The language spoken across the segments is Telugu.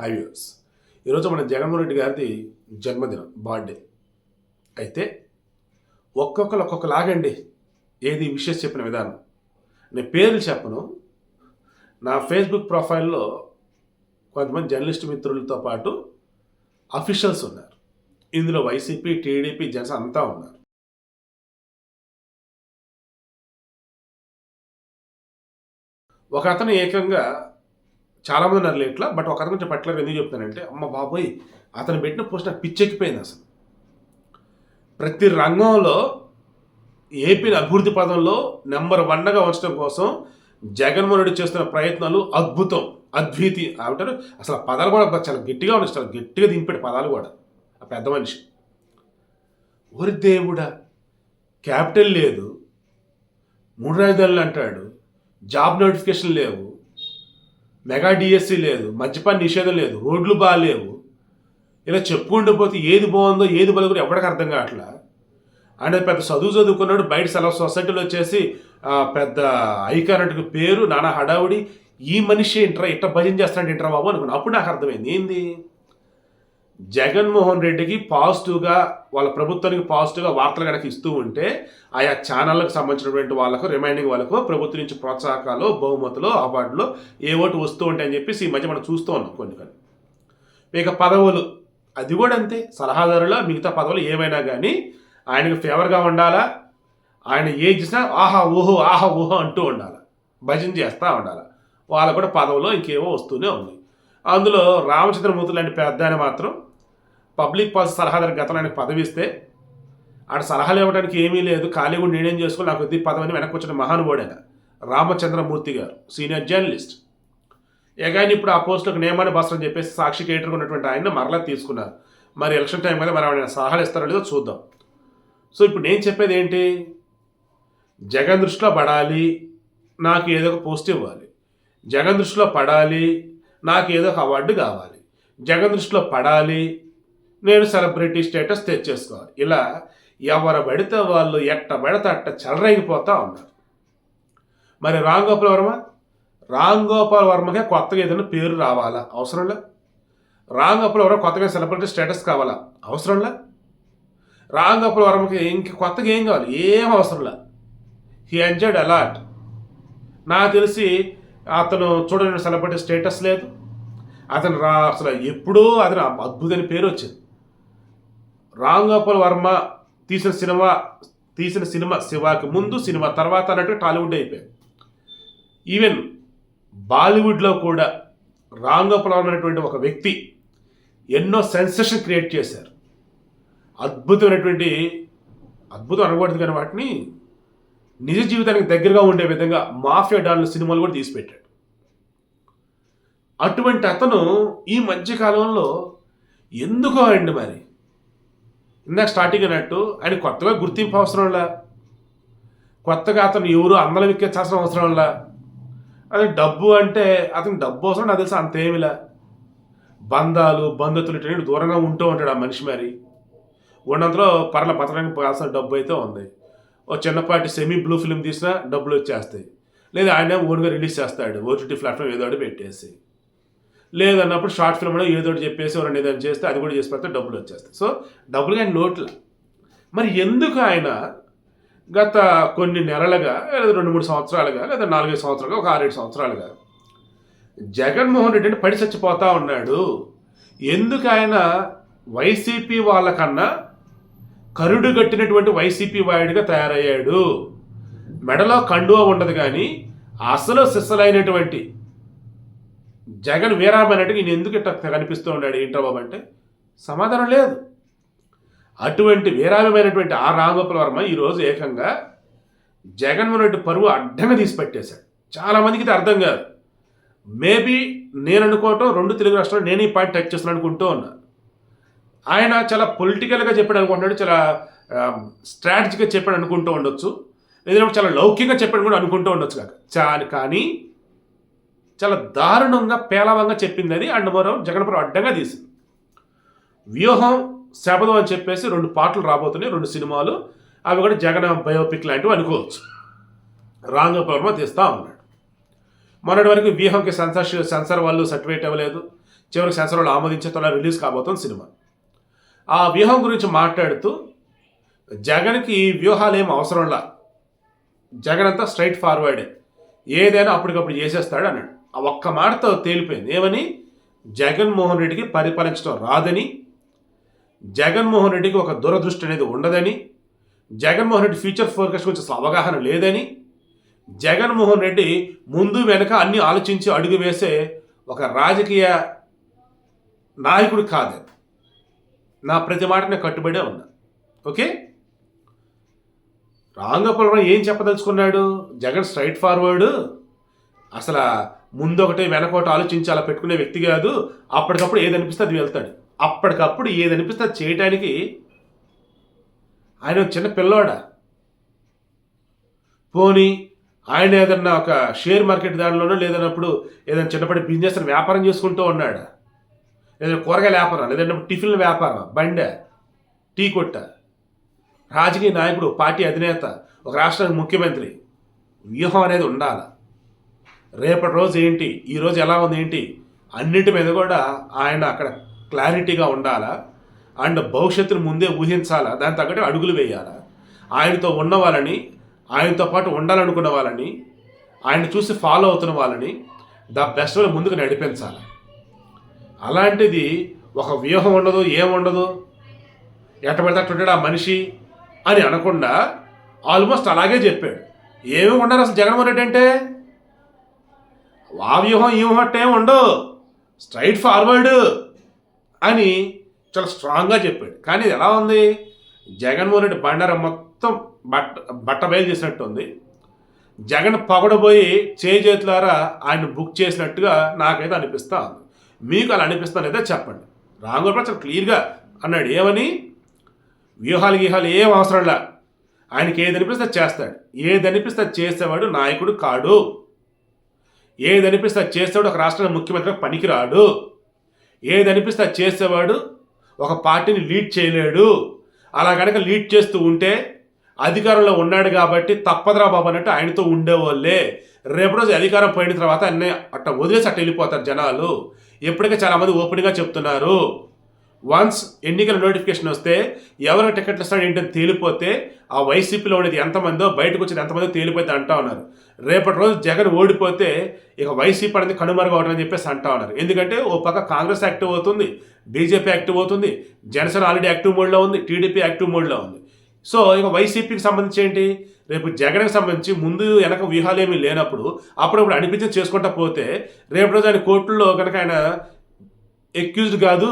హై వ్యూస్ ఈరోజు మన జగన్మోహన్ రెడ్డి గారిది జన్మదినం బర్త్డే అయితే ఒక్కొక్కరు ఒక్కొక్కలాగండి ఏది విషయం చెప్పిన విధానం. నేను పేర్లు చెప్పను. నా ఫేస్బుక్ ప్రొఫైల్లో కొంతమంది జర్నలిస్ట్ మిత్రులతో పాటు అఫీషియల్స్ ఉన్నారు. ఇందులో వైసీపీ టీడీపీ జనసేన అంతా ఉన్నారు. ఒక అతను ఏకంగా చాలామంది ఉన్నారు లేట్లా బట్ ఒక అతను కొంచెం పర్టికులర్ ఎందుకు చెప్తానంటే అమ్మ బాబోయ్ అతను పెట్టిన పోస్ట్ నాకు పిచ్చెక్కిపోయింది అసలు. ప్రతి రంగంలో ఏపీని అభివృద్ధి పదంలో నెంబర్ వన్గా ఉంచడం కోసం జగన్మోహన్ రెడ్డి చేస్తున్న ప్రయత్నాలు అద్భుతం అద్వితి అంటారు అసలు పదాలు కూడా చాలా గట్టిగా ఉన్నాయి చాలా గట్టిగా దింపాడు పదాలు కూడా. ఆ పెద్ద మనిషి. ఓరి దేవుడా క్యాపిటల్ లేదు మూడు రాజధానులు అంటాడు జాబ్ నోటిఫికేషన్ లేవు మెగా డిఎస్సి లేదు మద్యపాన నిషేధం లేదు రోడ్లు బాగాలేవు ఇలా చెప్పుకుంటూ పోతే ఏది బాగుందో ఏది బలుగురు ఎవరికి అర్థం కావట్లా? ఆయన పెద్ద చదువు చదువుకున్నాడు బయట సెలవు సొసైటీలో వచ్చేసి పెద్ద ఐకానట్కి పేరు నానా హడావుడి ఈ మనిషి ఇంటర్ ఇట్ట భజన చేస్తాడు ఇంటర్ బాబు అనుకున్నాను అప్పుడు నాకు అర్థమైంది ఏంది? జగన్మోహన్ రెడ్డికి పాజిటివ్గా వాళ్ళ ప్రభుత్వానికి పాజిటివ్గా వార్తలు కనుక ఇస్తూ ఉంటే ఆయా ఛానళ్ళకు సంబంధించినటువంటి వాళ్ళకు రిమైండింగ్ వాళ్ళకు ప్రభుత్వం నుంచి ప్రోత్సాహకాలు బహుమతులు అవార్డులు ఏ ఓటు వస్తూ ఉంటాయని చెప్పేసి ఈ మధ్య మనం చూస్తూ ఉన్నాం కొన్ని కొన్ని. ఇక పదవులు. అది కూడా అంతే. సలహాదారుల మిగతా పదవులు ఏమైనా కానీ ఆయనకు ఫేవర్గా ఉండాలా? ఆయన ఏ చేసినా ఆహా ఊహో ఆహా ఊహో అంటూ ఉండాలి? భజన చేస్తూ ఉండాలి? వాళ్ళకు కూడా పదవులో ఇంకేవో వస్తూనే ఉన్నాయి అందులో రామచంద్రమూర్తి లాంటి పెద్ద ఆయన మాత్రం పబ్లిక్ పాలసీ సలహాదారు గతంలో ఆయనకు పదవి ఇస్తే ఆడ సలహాలు ఇవ్వడానికి ఏమీ లేదు ఖాళీగా నిర్ణయం నేనేం నాకు ఇది పదవిని వెనక్కి వచ్చిన మహానుభావుడైన రామచంద్రమూర్తి గారు సీనియర్ జర్నలిస్ట్. ఎగాని ఇప్పుడు ఆ పోస్టులకు నియమాన్ని బస్ అని చెప్పేసి సాక్షి కేటర్గా ఉన్నటువంటి ఆయన మరలా తీసుకున్నారు. మరి ఎలక్షన్ టైం కదా మరి ఆయన సలహాలు ఇస్తారో లేదో చూద్దాం. సో ఇప్పుడు నేను చెప్పేది ఏంటి? జగన్ దృష్టిలో పడాలి నాకు ఏదో ఒక పోస్ట్ ఇవ్వాలి. జగన్ దృష్టిలో పడాలి నాకు ఏదో ఒక అవార్డు కావాలి. జగన్ దృష్టిలో పడాలి. నేను సెలబ్రిటీ స్టేటస్ తెచ్చేసుకోవాలి. ఇలా ఎవరు పడితే వాళ్ళు ఎట్ట పడితే అట్ట చెలరేగిపోతూ ఉన్నారు. మరి రామ్ గోపాల్ వర్మ? రామ్ గోపాల్ వర్మకే కొత్తగా ఏదైనా పేరు రావాలా? అవసరంలా? రామ్ గోపాల్ వర్మ కొత్తగా సెలబ్రిటీ స్టేటస్ కావాలా? అవసరంలా? రామ్ గోపాల్ వర్మకి ఇంక కొత్తగా ఏం కావాలి? ఏం అవసరంలా? హీ ఎంజాయిడ్ అలాట్ నాకు తెలిసి అతను చూడని సెలబ్రిటీ స్టేటస్ లేదు. అతను రా అసలు ఎప్పుడూ అతను అద్భుతమైన పేరు వచ్చింది. రామ్ గోపాల్ వర్మ తీసిన సినిమా తీసిన సినిమా శివాకి ముందు సినిమా తర్వాత అన్నట్టు టాలీవుడ్ అయిపోయింది. ఈవెన్ బాలీవుడ్లో కూడా రామ్ గోపాల్ వర్మ అనేటువంటి ఒక వ్యక్తి ఎన్నో సెన్సేషన్ క్రియేట్ చేశారు. అద్భుతమైనటువంటి అద్భుతం అనకూడదు కానీ వాటిని నిజ జీవితానికి దగ్గరగా ఉండే విధంగా మాఫియా డాన్ల సినిమాలు కూడా తీసిపెట్టాడు అటువంటి అతను ఈ మధ్యకాలంలో ఎందుకో అండి మరి? ఇందాక స్టార్టింగ్ అన్నట్టు ఆయన కొత్తగా గుర్తింపు అవసరంలా కొత్తగా అతను ఎవరు అందలం ఎక్కించాల్సిన అవసరంలా అది డబ్బు అంటే అతనికి డబ్బు అవసరం నాకు తెలిసి అంతేమిలా బంధాలు బంధుతులు ఇటు దూరంగా ఉంటూ ఉంటాడు ఆ మనిషి మరి. ఉన్నంతలో పర్ల బతకడానికి కావాల్సిన డబ్బు అయితే ఉంది. ఓ చిన్నపాటి సెమీ బ్లూ ఫిల్మ్ తీసినా డబ్బులు వచ్చేస్తాయి. లేదా ఆయన ఓన్గా రిలీజ్ చేస్తాడు. ఓటీటీ ప్లాట్ఫామ్ ఏదో ఒకటి పెట్టేసి. లేదన్నప్పుడు షార్ట్ ఫిల్మ్ ఏదో ఒకటి చెప్పేసి ఎవరైనా ఏదైనా చేస్తే అది కూడా చేసి పెడితే డబ్బులు వచ్చేస్తాయి. సో డబ్బులు కానీ నోట్ల మరి ఎందుకు ఆయన గత కొన్ని నెలలుగా లేదా రెండు మూడు సంవత్సరాలుగా లేదా నాలుగైదు సంవత్సరాలుగా ఒక ఆరేడు సంవత్సరాలుగా జగన్మోహన్ రెడ్డి అంటే పడి చచ్చిపోతా ఉన్నాడు. ఎందుకు ఆయన వైసీపీ వాళ్ళకన్నా కరుడు కట్టినటువంటి వైసీపీ వాయుడిగా తయారయ్యాడు. మెడలో కండువా ఉండదు కానీ అసలు సిస్సలైనటువంటి జగన్ వీరామన్నట్టుగా నేను ఎందుకు ఇట్లా కనిపిస్తూ ఉన్నాడు? ఏంటో బాబు అంటే సమాధానం లేదు. అటువంటి వీరామమైనటువంటి ఆ రామగోపాల వర్మ ఈరోజు ఏకంగా జగన్మోహన్ రెడ్డి పరువు అడ్డంగా తీసి పెట్టేశాడు. చాలామందికి ఇది అర్థం కాదు. మేబీ నేను అనుకోవటం రెండు తెలుగు రాష్ట్రాలు నేను ఈ పాయింట్ టచ్ చేస్తున్నాను అనుకుంటూ ఉన్నా. ఆయన చాలా పొలిటికల్గా చెప్పాడు అనుకుంటాడు చాలా స్ట్రాటజీగా చెప్పాడు అనుకుంటూ ఉండొచ్చు. లేదంటే చాలా లౌకికంగా చెప్పాడు కూడా అనుకుంటూ ఉండొచ్చు కాక. చా- కానీ చాలా దారుణంగా పేలవంగా చెప్పింది అది అండ్ మరో జగన్పురం అడ్డంగా తీసింది. వ్యూహం శపథం అని చెప్పేసి రెండు పాటలు రాబోతున్నాయి రెండు సినిమాలు. అవి కూడా జగన్ బయోపిక్ లాంటివి అనుకోవచ్చు. రాంగపవర్మ తీస్తూ ఉన్నాడు. మొన్నటి వరకు వ్యూహంకి సెన్సార్ సెన్సార్ వాళ్ళు సర్టిఫికేట్ ఇవ్వలేదు చివరికి సెన్సర్ వాళ్ళు ఆమోదించే త్వరలో రిలీజ్ కాబోతుంది సినిమా. ఆ వ్యూహం గురించి మాట్లాడుతూ జగన్కి వ్యూహాలు ఏం అవసరంలా జగన్ అంతా స్ట్రైట్ ఫార్వర్డ్. ఏదైనా అప్పటికప్పుడు చేసేస్తాడు అన్నాడు. ఆ ఒక్క మాటతో తేలిపోయింది. ఏమని? జగన్మోహన్ రెడ్డికి పరిపాలించడం రాదని జగన్మోహన్ రెడ్డికి ఒక దురదృష్టి అనేది ఉండదని జగన్మోహన్ రెడ్డి ఫ్యూచర్ ఫోర్కాస్ట్ గురించి అవగాహన లేదని జగన్మోహన్ రెడ్డి ముందు వెనక అన్ని ఆలోచించి అడుగు వేసే ఒక రాజకీయ నాయకుడు కాదు. నా ప్రతి మాట నేను కట్టుబడే ఉన్నా. ఓకే? రాంగపురం ఏం చెప్పదలుచుకున్నాడు? Jagan straight forward. అసలు ముందు ఒకటి వెనకొకటి ఆలోచించి అలా పెట్టుకునే వ్యక్తి కాదు. అప్పటికప్పుడు ఏది అనిపిస్తే అది వెళ్తాడు. అప్పటికప్పుడు ఏది అనిపిస్తే అది చేయటానికి ఆయన ఒక చిన్న పిల్లోడా? పోనీ ఆయన ఏదన్నా ఒక షేర్ మార్కెట్ దానిలోనో లేదన్నప్పుడు ఏదైనా చిన్నప్పటి బిజినెస్ వ్యాపారం చేసుకుంటూ ఉన్నాడా? లేదంటే కూరగాయల వ్యాపారం లేదంటే టిఫిన్ల వ్యాపారం బండె టీ కొట్ట. రాజకీయ నాయకుడు పార్టీ అధినేత ఒక రాష్ట్రానికి ముఖ్యమంత్రి. వ్యూహం అనేది ఉండాలి. రేపటి రోజు ఏంటి? ఈ రోజు ఎలా ఉంది ఏంటి? అన్నిటి మీద కూడా ఆయన అక్కడ క్లారిటీగా ఉండాలా. అండ్ భవిష్యత్తును ముందే ఊహించాలా. దాని తగ్గట్టు అడుగులు వేయాలా. ఆయనతో ఉన్న వాళ్ళని ఆయనతో పాటు ఉండాలనుకున్న వాళ్ళని ఆయన చూసి ఫాలో అవుతున్న వాళ్ళని ద బెస్ట్ వే ముందుకు నడిపించాలి. అలాంటిది ఒక వ్యూహం ఉండదు ఏముండదు ఎట్ట పడితే ఆ మనిషి అని అనకుండా ఆల్మోస్ట్ అలాగే చెప్పాడు. ఏమి ఉండరు అసలు జగన్మోహన్ రెడ్డి అంటే? ఆ వ్యూహం ఈ వ్యూహం అంటే ఉండవు. స్ట్రైట్ ఫార్వర్డ్ అని చాలా స్ట్రాంగ్గా చెప్పాడు. కానీ ఇది ఎలా ఉంది? జగన్మోహన్ రెడ్డి బండారం మొత్తం బట్ట బట్ట బయలు చేసినట్టు ఉంది. జగన్ పొగడబోయి చేయి ద్వారా ఆయన బుక్ చేసినట్టుగా నాకైతే అనిపిస్తూ ఉంది. మీకు అలా అనిపిస్తా లేదా చెప్పండి. రాంగోపాల్ చాలా క్లియర్గా అన్నాడు. ఏమని? వ్యూహాలు గీహాలు ఏం అవసరంలా ఆయనకి ఏది అనిపిస్తే అది చేస్తాడు. ఏది అనిపిస్తే అది చేసేవాడు నాయకుడు కాడు. ఏది అనిపిస్తే అది చేసేవాడు ఒక రాష్ట్ర ముఖ్యమంత్రి పనికిరాడు ఏది అనిపిస్తే అది చేసేవాడు ఒక పార్టీని లీడ్ చేయలేడు. అలా కనుక లీడ్ చేస్తూ ఉంటే అధికారంలో ఉన్నాడు కాబట్టి తప్పదురా బాబు అన్నట్టు ఆయనతో ఉండేవాళ్ళే. రేపు రోజు అధికారం పోయిన తర్వాత అన్నీ అట్ట వదిలేసి అట్ట వెళ్ళిపోతారు జనాలు. ఇప్పటికే చాలామంది ఓపెన్గా చెప్తున్నారు. వన్స్ ఎన్నికల నోటిఫికేషన్ వస్తే ఎవరు టికెట్లు ఇస్తాడు ఏంటని తేలిపోతే ఆ వైసీపీలో ఉండేది ఎంతమందో బయటకు వచ్చేది ఎంతమందో తేలిపోతే అంటా ఉన్నారు. రేపటి రోజు జగన్ ఓడిపోతే ఇక వైసీపీ అనేది కనుమరుగవడం అని చెప్పేసి అంటా ఉన్నారు. ఎందుకంటే ఓ పక్క కాంగ్రెస్ యాక్టివ్ అవుతుంది బీజేపీ యాక్టివ్ అవుతుంది జనసేన ఆల్రెడీ యాక్టివ్ మోడ్లో ఉంది టీడీపీ యాక్టివ్ మోడ్లో ఉంది. సో ఇక వైసీపీకి సంబంధించి ఏంటి? రేపు జగన్కి సంబంధించి ముందు వెనక వ్యూహాలు ఏమీ లేనప్పుడు అప్పుడప్పుడు అనిపించి చేసుకుంటా పోతే రేపు రోజు ఆయన కోర్టుల్లో కనుక ఆయన ఎక్యూజ్డ్ కాదు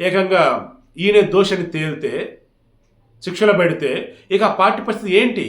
ఏకంగా ఈయన దోషని తేలితే శిక్షలో పెడితే ఇక ఆ పార్టీ పరిస్థితి ఏంటి?